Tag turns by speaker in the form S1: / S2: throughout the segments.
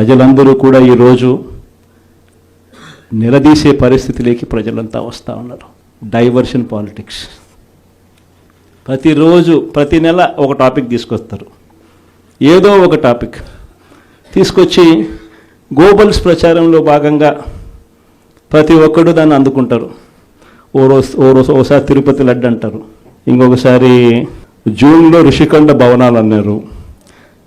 S1: ప్రజలందరూ కూడా ఈరోజు నిలదీసే పరిస్థితిలోకి ప్రజలంతా వస్తూ ఉన్నారు. డైవర్షన్ పాలిటిక్స్ ప్రతిరోజు ప్రతి నెల ఒక టాపిక్ తీసుకొస్తారు. ఏదో ఒక టాపిక్ తీసుకొచ్చి గోబల్స్ ప్రచారంలో భాగంగా ప్రతి ఒక్కడు దాన్ని అందుకుంటారు. ఓ రోజు ఓ రోజు ఒకసారి తిరుపతి లడ్డు అంటారు. ఇంకొకసారి జూన్లో ఋషికొండ భవనాలు అన్నారు.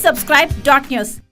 S2: Subscribe dot news.